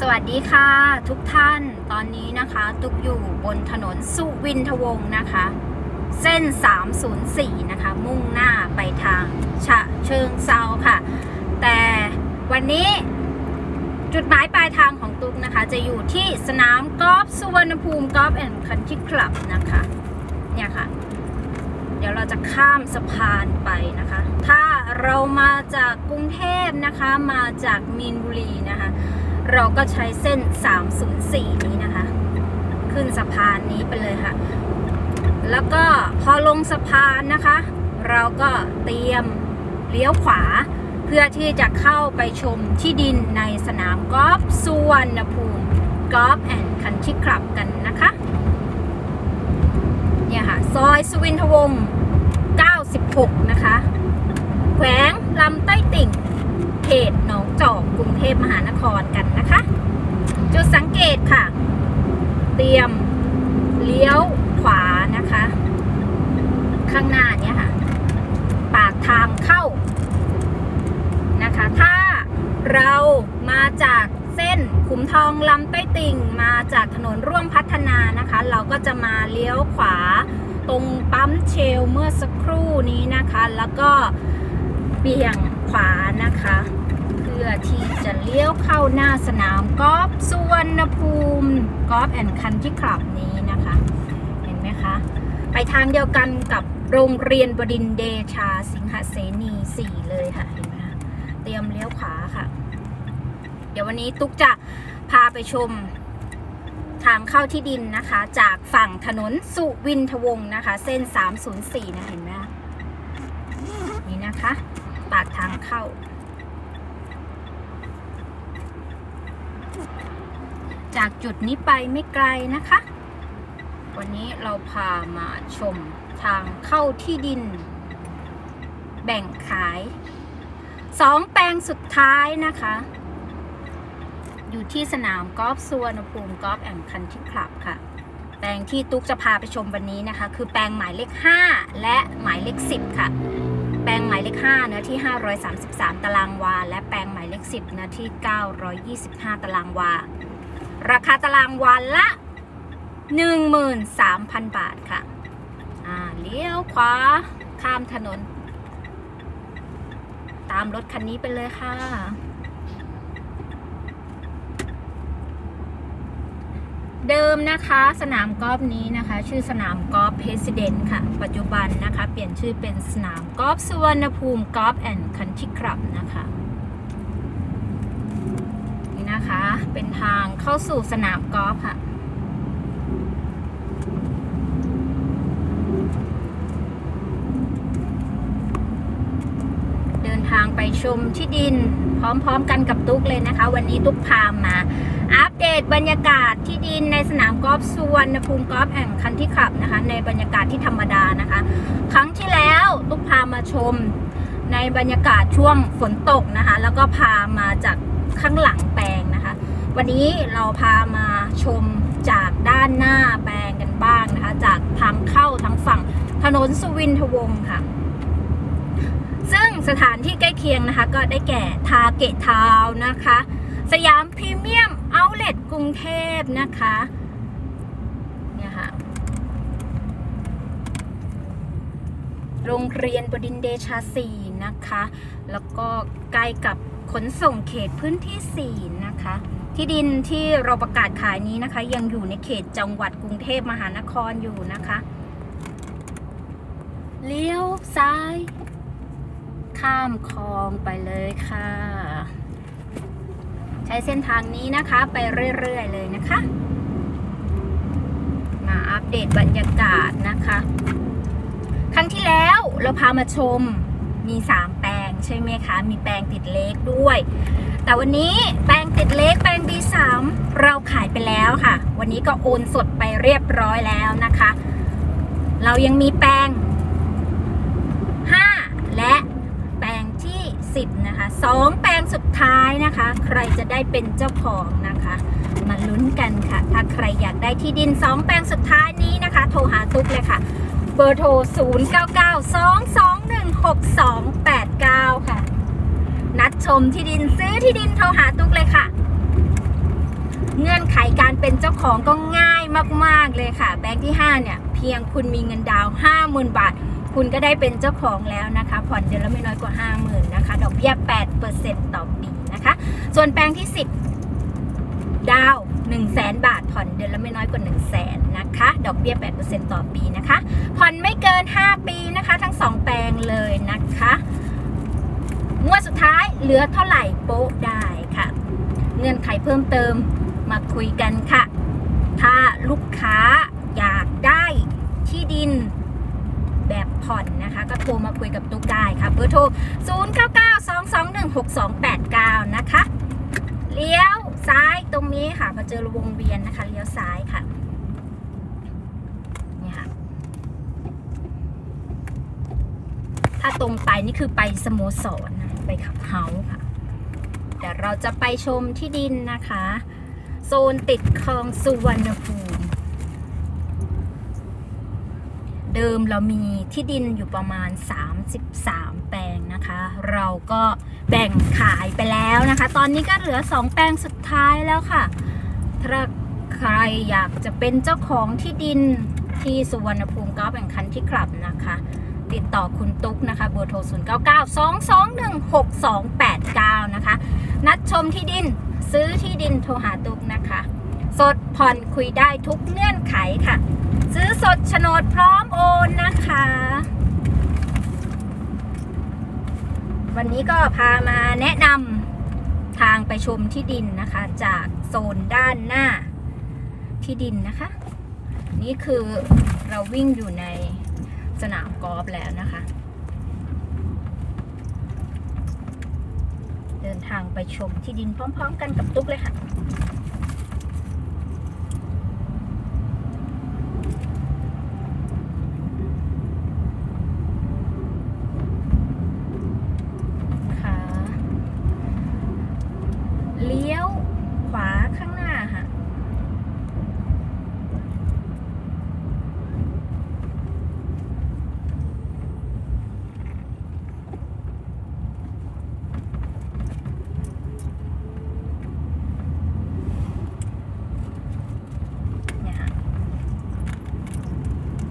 สวัสดีค่ะทุกท่านตอนนี้นะคะ ตุกอยู่บนถนนสุวินทวงศ์นะคะ เส้น 304 นะคะ มุ่งหน้าไปทางฉะเชิงเซาค่ะ แต่วันนี้จุดหมายปลายทางของตุกนะคะ จะอยู่ที่สนามกอล์ฟสุวรรณภูมิกอล์ฟแอนด์คันทรีคลับนะคะ เนี่ยค่ะ เดี๋ยวเราจะข้ามสะพานไปนะคะ ถ้าเรามาจากกรุงเทพนะคะมาจากมีนบุรีนะคะ เราก็ใช้เส้น 304 นี้นะคะ ขึ้นสะพานนี้ไปเลยค่ะ แล้วก็พอลงสะพานนะคะ เราก็เตรียมเลี้ยวขวา เพื่อที่จะเข้าไปชมที่ดินในสนามกอล์ฟสุวรรณภูมิกอล์ฟแอนด์คันทรีคลับกันนะคะเนี่ยค่ะ ซอยสุวินทวงศ์ 96 นะคะ แขวงลำใต้ติ่ง เขตหนองจอกกรุงเทพมหานครกันนะคะ จุดสังเกตค่ะ เตรียมเลี้ยวขวานะคะ ข้างหน้าเนี่ยค่ะ ปากทางเข้านะคะ ถ้าเรามาจากเส้นขุมทองลำใต้ติ่งมาจากถนนร่วมพัฒนานะคะ เราก็จะมาเลี้ยวขวาตรงปั๊มเชลเมื่อสักครู่นี้นะคะ แล้วก็เบี่ยงขวานะคะ อที่จะเลี้ยวเข้าหน้าสนามกอล์ฟสุวรรณภูมิกอล์ฟแอนด์คันที่คลับนี้นะคะ เห็นไหมคะ ไปทางเดียวกันกับโรงเรียนบดินเดชาสิงหเสนี4เลยค่ะเห็นไหมคะเตรียมเลี้ยวขวาค่ะ เดี๋ยววันนี้ตุ๊กจะพาไปชมทางเข้าที่ดินนะคะ จากฝั่งถนนสุวินทวงศ์นะคะ เส้น 304 นะเห็นไหมนี่นะคะ ปากทางเข้า จากจุดนี้ไปไม่ไกลนะคะ วันนี้เราพามาชมทางเข้าที่ดิน แบ่งขายสองแปลงสุดท้ายนะคะ อยู่ที่สนามกอล์ฟสุวรรณภูมิกอล์ฟแอนด์คันทรีคลับค่ะ แปลงที่ตุ๊กจะพาไปชมวันนี้นะคะ คือแปลงหมายเลข 5 และหมายเลข 10 ค่ะ แปลงหมายเลข5เนื้อที่ 533 ตารางวา และแปลงหมายเลข 10เนื้อที่ 925 ตารางวา ราคาตารางวาละ 13,000 บาทค่ะ อ่า เลี้ยวขวา ข้ามถนน ตามรถคันนี้ไปเลยค่ะ เดิมนะคะสนามกอล์ฟนี้นะคะ ชื่อสนามกอล์ฟเพรสิดนค่ะ ปัจจุบันนะคะ เปลี่ยนชื่อเป็นสนามกอล์ฟสุวรรณภูมิกอล์ฟแอนด์คันทรีคลับนะคะ นะคะ เป็นทางเข้าสู่สนามกอล์ฟค่ะ เดินทางไปชมที่ดินพร้อมๆกันกับตุ๊กเลยนะคะ วันนี้ตุ๊กพามา อัปเดตบรรยากาศที่ดินในสนามกอล์ฟสุวรรณภูมิกอล์ฟแห่งคันที่ขับนะคะ ในบรรยากาศที่ธรรมดานะคะ ครั้งที่แล้วตุ๊กพามาชมในบรรยากาศช่วงฝนตกนะคะ แล้วก็พามาจากข้างหลังแปลงนะ วันนี้เราพามาชมจากด้านหน้าแปลงกันบ้างนะคะ จากทางเข้าทางฝั่งถนนสุวินทวงศ์ค่ะ ซึ่งสถานที่ใกล้เคียงนะคะ ก็ได้แก่ทาเกตทาวนะคะ สยามพรีเมียมเอาเล t กรุงเทพนะคะเนี่ยค่ะโรงเรียนบดินเดชาสีนะคะ แล้วก็ใกล้กับ ขนส่งเขตพื้นที่ 4 นะคะ ที่ดินที่เราประกาศขายนี้นะคะ ยังอยู่ในเขตจังหวัดกรุงเทพมหานครอยู่นะคะ เลี้ยวซ้าย ข้ามคลองไปเลยค่ะ ใช้เส้นทางนี้นะคะไปเรื่อยๆเลยนะคะ มาอัปเดตบรรยากาศนะคะ ครั้งที่แล้วเราพามาชมมี 3 ใช่ไหมคะ มีแปลงติดเล็กด้วย แต่วันนี้แปลงติดเล็กแปลง B3 เราขายไปแล้วค่ะ วันนี้ก็โอนสดไปเรียบร้อยแล้วนะคะ เรายังมีแปลง5 และแปลงที่ 10 นะคะ 2 แปลงสุดท้ายนะคะ ใครจะได้เป็นเจ้าของนะคะ มาลุ้นกันค่ะ ถ้าใครอยากได้ที่ดิน 2 แปลงสุดท้ายนี้นะคะ โทรหาตุ๊กเลยค่ะ เบอร์โทร 6289 ค่ะ นัดชมที่ดินซื้อที่ดินโทรหาตุ๊กเลยค่ะ เงื่อนไขการเป็นเจ้าของก็ง่ายมาก ๆ เลยค่ะ แบงค์ที่ 5 เนี่ย เพียงคุณมีเงินดาว50,000 บาท คุณก็ได้เป็นเจ้าของแล้วนะคะ ผ่อนเดือนละไม่น้อยกว่า 50,000 นะคะ ดอกเบี้ย8%ต่อปีนะคะ ส่วนแปลงที่ 10 ดาว1 0 0 0 0 0บาท ผ่อนเดือนละไม่น้อยกว่า 1 0 0 0 0แสนนะคะ ดอกเบี้ย 8%ต่อปีนะคะ ผ่อนไม่เกิน 5 ปีนะคะ ทั้ง 2 แปลงเลยนะคะงวดสุดท้ายเหลือเท่าไหร่โป๊ะได้ค่ะ เงื่อนไขเพิ่มเติมมาคุยกันค่ะ ถ้าลูกค้าอยากได้ที่ดินแบบผ่อนนะคะ ก็โทรมาคุยกับตุ๊กได้ค่ะเบอร์โทร 0992216289 นะคะเลี้ยว ซ้ายตรงนี้ค่ะพอเจอวงเวียนนะคะเลี้ยวซ้ายค่ะนี่ค่ะ ถ้าตรงไปนี่คือไปสโมสรนะไปขับเฮาส์ค่ะแต่เราจะไปชมที่ดินนะคะ โซนติดคลองสุวรรณภูมิ เดิมเรามีที่ดินอยู่ประมาณ 33 แปลงนะคะ เราก็ แบ่งขายไปแล้วนะคะ ตอนนี้ก็เหลือ 2 แปลงสุดท้ายแล้วค่ะ ถ้าใครอยากจะเป็นเจ้าของที่ดินที่สุวรรณภูมิก็แบ่งคันที่คลับนะคะ ติดต่อคุณตุ๊กนะคะเบอร์โทร 0 9 9 2 2 1 6 2 8 9 นะคะ นัดชมที่ดินซื้อที่ดินโทรหาตุ๊กนะคะ สดผ่อนคุยได้ทุกเงื่อนไขค่ะ ซื้อสดโฉนดพร้อมโอนนะคะ วันนี้ก็พามาแนะนำทางไปชมที่ดินนะคะ จากโซนด้านหน้าที่ดินนะคะ นี่คือเราวิ่งอยู่ในสนามกอล์ฟแล้วนะคะ เดินทางไปชมที่ดินพร้อม ๆ กันกับตุ๊กเลยค่ะ เลี้ยวขวาข้างหน้าค่ะ เนี่ยค่ะ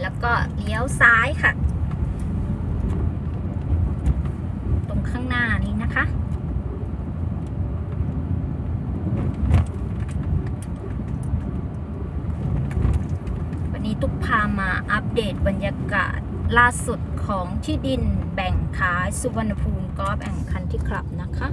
แล้ว ก็เลี้ยวซ้ายค่ะ ตรงข้างหน้านี้นะคะ วันนี้ตุ๊กพามาอัปเดตบรรยากาศล่าสุดของที่ดินแบ่งขายสุวรรณภูมิกอล์ฟแองคันที่คลับนะคะ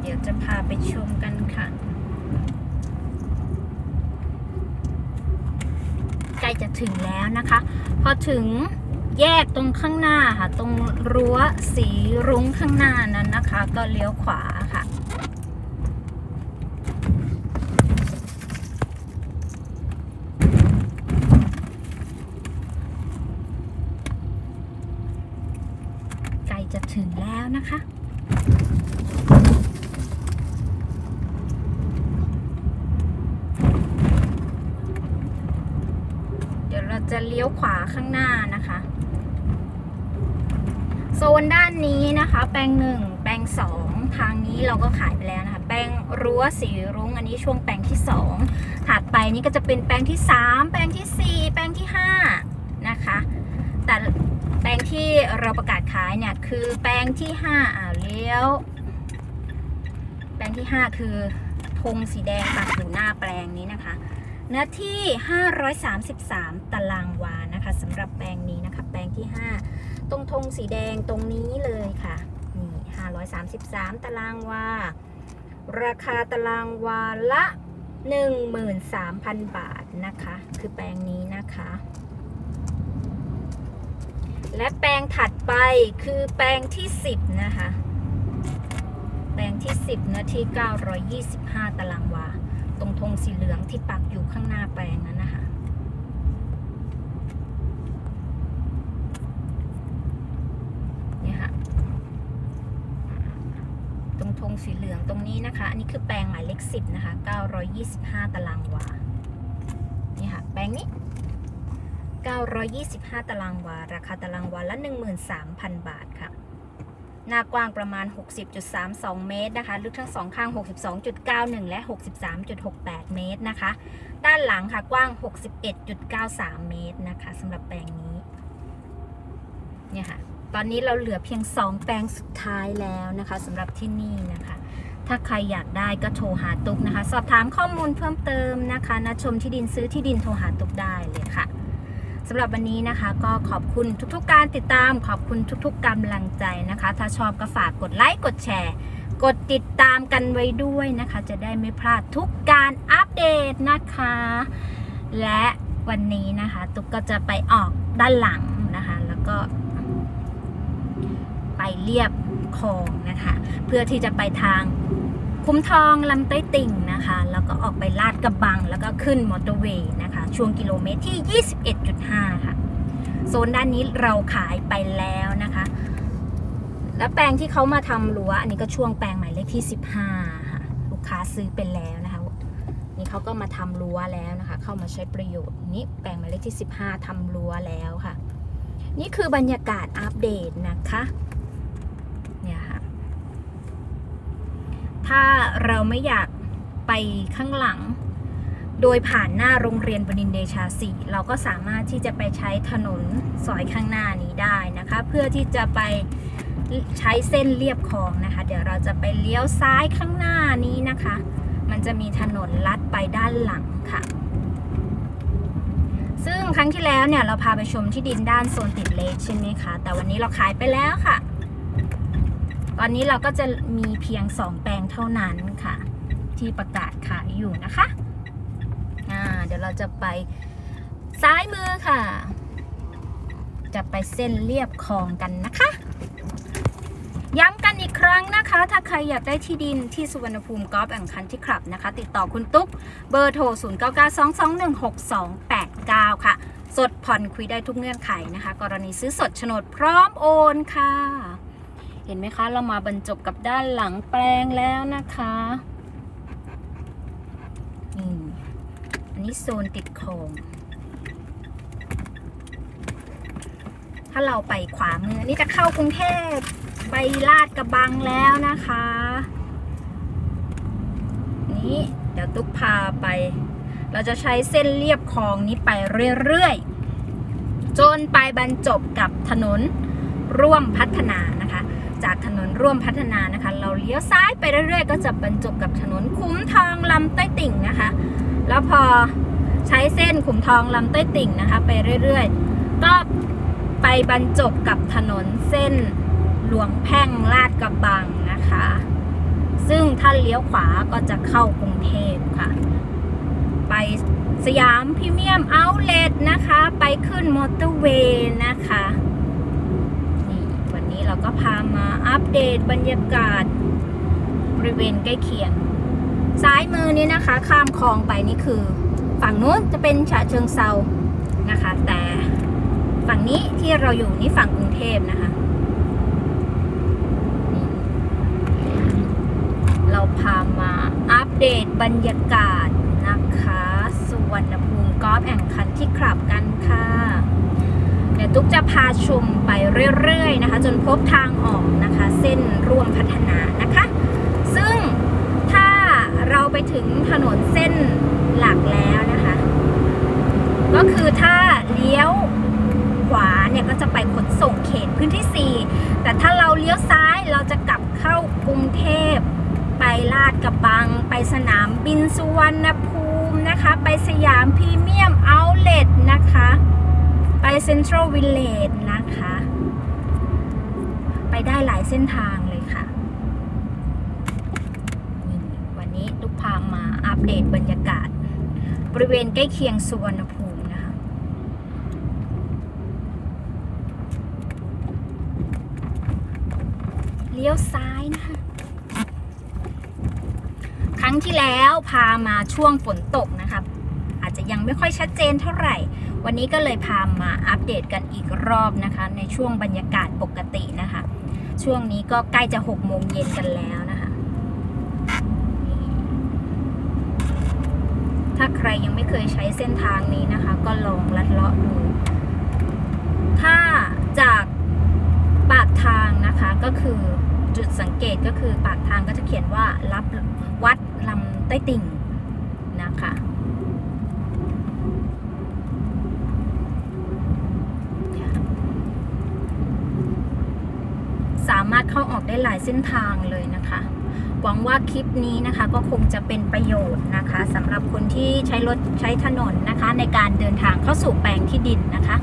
เดี๋ยวจะพาไปชมกันค่ะ ใกล้จะถึงแล้ว นะคะ พอถึงแยกตรงข้างหน้าค่ะ ตรงรั้วสีรุ้งข้างหน้านั้นนะคะ ก็เลี้ยวขวาค่ะใกล้จะถึงแล้วนะคะ เดี๋ยวเราจะเลี้ยว ข้างหน้านะคะ โซนด้านนี้นะคะ แปลงหนึ่งแปลงสองทางนี้เราก็ขายไปแล้วนะคะ แปลงรั้วสีรุ้งอันนี้ช่วงแปลงที่สองถัดไปนี่ก็จะเป็นแปลงที่สามแปลงที่สี่แปลงที่ห้านะคะ แต่แปลงที่เราประกาศขายเนี่ยคือแปลงที่ห้าอ่าเลี้ยว แปลงที่ห้าคือธงสีแดงปักอยู่หน้าแปลงนี้นะคะเนื้อที่ 533 ตารางวา นะคะสำหรับแปลงนี้นะคะแปลงที่ 5 ตรงธงสีแดงตรงนี้เลยค่ะนี่533 ตารางวาราคาตารางวาละ 13,000 บาทนะคะ คือแปลงนี้นะคะ และแปลงถัดไปคือแปลงที่ 10 นะคะ แปลงที่ 10นื้อที่ 925 ตารางวา ตรงธงสีเหลืองที่ปักอยู่ข้างหน้าแปลงนั้นนะคะ เนี่ยค่ะ ต รงธงงสีเหลืองตรงนี้นะคะ อันนี้คือแปลงหมายเลข10นะคะ925 ตารางวา นี่ค่ะ แปลงนี้ 925 ตารางวา ราคาตารางวาละ 13,000 บาทค่ะ หน้ากว้างประมาณ 60.32 เมตรนะคะ ลึกทั้งสองข้าง 62.91 และ 63.68 เมตรนะคะ ด้านหลังค่ะกว้าง 61.93 เมตรนะคะสำหรับแปลงนี้ เนี่ยค่ะ ตอนนี้เราเหลือเพียง 2 แปลงสุดท้ายแล้วนะคะสำหรับที่นี่นะคะ ถ้าใครอยากได้ก็โทรหาตุกนะคะ สอบถามข้อมูลเพิ่มเติมนะคะนัดชมที่ดินซื้อที่ดินโทรหาตุกได้เลยค่ะสำหรับวันนี้นะคะ ก็ขอบคุณทุกๆการติดตาม ขอบคุณทุกๆกำลังใจนะคะ ถ้าชอบก็ฝากกดไลค์กดแชร์ กดติดตามกันไว้ด้วยนะคะ จะได้ไม่พลาดทุกการอัปเดตนะคะ และวันนี้นะคะ ตุกก็จะไปออกด้านหลังนะคะ แล้วก็ เรียบคลองนะคะ เพื่อที่จะไปทางคุ้มทองลำใต้ติ่งนะคะ แล้วก็ออกไปลาดกระบัง แล้วก็ขึ้นมอเตอร์เวย์นะคะ ช่วงกิโลเมตรที่ 21.5 ค่ะ โซนด้านนี้เราขายไปแล้วนะคะ แล้วแปลงที่เขามาทำรั้วอันนี้ก็ช่วงแปลงหมายเลขที่ 15 ค่ะ ลูกค้าซื้อไปแล้วนะคะ นี่เขาก็มาทำรั้วแล้วนะคะ เข้ามาใช้ประโยชน์นี่แปลงหมายเลขที่ 15ทำรั้วแล้วค่ะ นี่คือบรรยากาศอัปเดตนะคะ เนี่ยค่ะ ถ้าเราไม่อยากไปข้างหลัง โดยผ่านหน้าโรงเรียนบดินเดชาสีเราก็สามารถที่จะไปใช้ถนนสอยข้างหน้านี้ได้นะคะ เพื่อที่จะไปใช้เส้นเรียบคลองนะคะ เดี๋ยวเราจะไปเลี้ยวซ้ายข้างหน้านี้นะคะ มันจะมีถนนลัดไปด้านหลังค่ะ ซึ่งครั้งที่แล้วเนี่ยเราพาไปชมที่ดินด้านโซนติดเลคใช่ไหมคะ แต่วันนี้เราขายไปแล้วค่ะ ตอนนี้เราก็จะมีเพียง 2 แปลงเท่านั้นค่ะ ที่ประกาศขายอยู่นะคะอ่าเดี๋ยวเราจะไปซ้ายมือค่ะ จะไปเส้นเรียบคลองกันนะคะ ย้ำกันอีกครั้งนะคะ ถ้าใครอยากได้ที่ดินที่สุวรรณภูมิกอล์ฟแองคันที่คลับนะคะ ติดต่อคุณตุ๊ก เบอร์โทร 0992216289 ค่ะ สดผ่อนคุยได้ทุกเงื่อนไขนะคะ กรณีซื้อสดโฉนดพร้อมโอนค่ะ ห็นไหมคะเรามาบรรจบกับด้านหลังแปลงแล้วนะคะอันนี้โซนติดโคงถ้าเราไปขวามือนี่จะเข้ากรุงเทพไปลาดกระบังแล้วนะคะ นี้เดี๋ยวตุ๊กพาไป เราจะใช้เส้นเรียบคลองนี้ไปเรื่อยๆ จนไปบรรจบกับถนนร่วมพัฒนา นะคะจากถนนร่วมพัฒนานะคะ เราเลี้ยวซ้ายไปเรื่อยๆ ก็จะบรรจบกับถนนขุมทองลำใต้ติ่งนะคะ แล้วพอใช้เส้นขุมทองลำใต้ติ่งนะคะ ไปเรื่อยๆ ก็ไปบรรจบกับถนนเส้นหลวงแพ่งลาดกระบังนะคะ ซึ่งถ้าเลี้ยวขวาก็จะเข้ากรุงเทพค่ะ ไปสยามพรีเมียมเอาท์เลทนะคะ ไปขึ้นมอเตอร์เวย์นะคะ วันนี้เราก็พามาอัปเดตบรรยากาศบริเวณใกล้เคียง ซ้ายมือนี้นะคะ ข้ามคลองไปนี่คือ ฝั่งนู้นจะเป็นฉะเชิงเซานะคะ แต่ฝั่งนี้ที่เราอยู่นี่ฝั่งกรุงเทพนะคะ เราพามาอัปเดตบรรยากาศนะคะสุวรรณภูมิกอล์ฟแองคันที่ขับกันค่ะ เดี๋ยวตุ๊กจะพาชม เรื่อยๆนะคะ จนพบทางออกนะคะ เส้นร่วมพัฒนานะคะ ซึ่งถ้าเราไปถึงถนนเส้นหลักแล้วนะคะ ก็คือถ้าเลี้ยวขวาเนี่ยก็จะไปขนส่งเขตพื้นที่ 4 แต่ถ้าเราเลี้ยวซ้ายเราจะกลับเข้ากรุงเทพ ไปลาดกระบัง ไปสนามบินสุวรรณภูมินะคะ ไปสยามพรีเมียมเอาท์เลทนะคะ ไปเซ็นทรัลวิลเลจนะคะ ไปได้หลายเส้นทางเลยค่ะ วันนี้ลูกพามาอัปเดตบรรยากาศ บริเวณใกล้เคียงสุวรรณภูมินะคะ เลี้ยวซ้ายนะคะ ครั้งที่แล้วพามาช่วงฝนตกนะครับ อาจจะยังไม่ค่อยชัดเจนเท่าไหร่วันนี้ก็เลยพามาอัปเดตกันอีกรอบนะคะ ในช่วงบรรยากาศปกตินะคะ ช่วงนี้ก็ใกล้จะหกโมงเย็นกันแล้วนะคะ ถ้าใครยังไม่เคยใช้เส้นทางนี้นะคะ ก็ลองลัดเลาะดู ถ้าจากปากทางนะคะก็คือจุดสังเกตก็คือปากทางก็จะเขียนว่ารับวัดลำใต้ติ่งนะคะ เข้าออกได้หลายเส้นทางเลยนะคะ หวังว่าคลิปนี้นะคะก็คงจะเป็นประโยชน์นะคะสำหรับคนที่ใช้รถใช้ถนนนะคะ ในการเดินทางเข้าสู่แปลงที่ดินนะคะ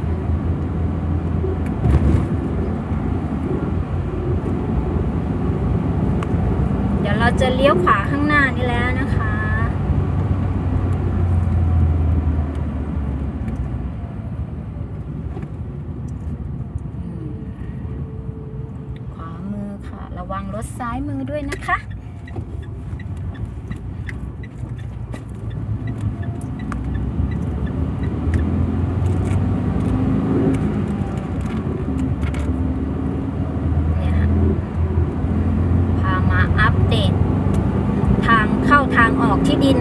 เดี๋ยวเราจะเลี้ยวขวาข้างหน้านี่แล้วนะคะ ขวามือค่ะ ระวังร ถซ้ายมือด้วยนะคะ เนี่ยค่ะ พามาอัปเดต ทางเข้าทางออกที่ดิน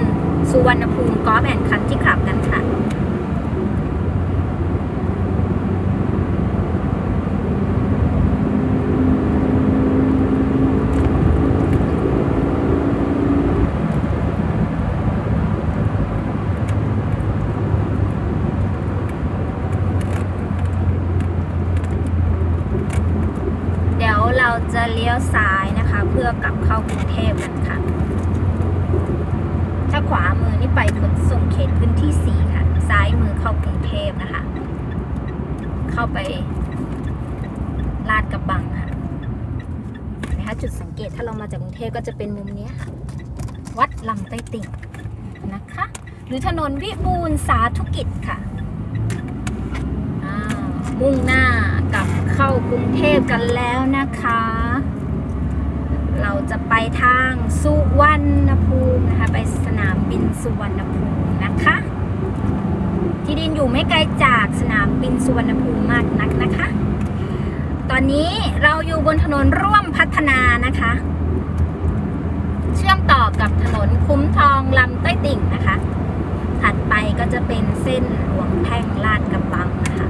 สุวรรณภูมิกอล์ฟแอนด์คันที่ขับกันค่ะ เดี๋ยวเรา จะเลี้ยวซ้ายนะคะ เพื่อกลับเข้ากรุงเทพกันค่ะ ถ้าขวามือนี่ไปขนส่งเขตพื้นที่ 4 ค่ะ ซ้ายมือเข้ากรุงเทพนะคะ เข้าไปลาดกระบังค่ะนะคะจุดสังเกตถ้าเรามาจากกรุงเทพก็จะเป็นมุมนี้ค่ะ วัดลำไต้ติ่งนะคะ หรือถนนวิบูลย์สาธุกิจค่ะมุ่งหน้า กลับเข้ากรุงเทพกันแล้วนะคะ เราจะไปทางสุวรรณภูมินะคะ ไปสนามบินสุวรรณภูมินะคะ ที่ดินอยู่ไม่ไกลจากสนามบินสุวรรณภูมิมากนักนะคะ ตอนนี้เราอยู่บนถนนร่วมพัฒนานะคะ เชื่อมต่อกับถนนคุ้มทองลำใต้ติ่งนะคะ ถัดไปก็จะเป็นเส้นหลวงแพ่งลาดกระบังนะคะ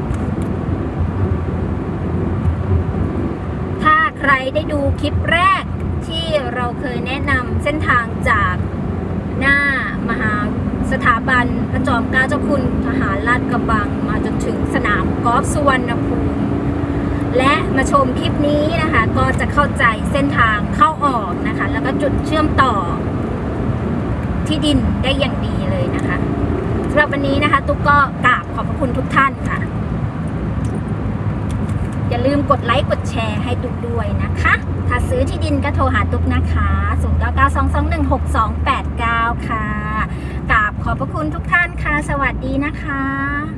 ถ้า ใครได้ดูคลิปแรกที่เราเคยแนะนำเส้นทางจากหน้ามหาสถาบันพระจอมเกล้าเจ้าคุณทหารลาดกระบัง มาจนถึงสนามกอล์ฟสุวรรณภูมิ และมาชมคลิปนี้นะคะก็จะเข้าใจเส้นทางเข้าออกนะคะ แล้วก็จุดเชื่อมต่อที่ดินได้อย่างดีเลยนะคะสำหรับวันนี้นะคะ ตุ๊กก็กราบขอบพระคุณทุกท่านค่ะ อย่าลืมกดไลค์กดแชร์ให้ตุ๊กด้วยนะคะ ถ้าซื้อที่ดินก็โทรหาตุ๊กนะคะ0992216289 ค่ะกราบขอบพระคุณทุกท่านค่ะ สวัสดีนะคะ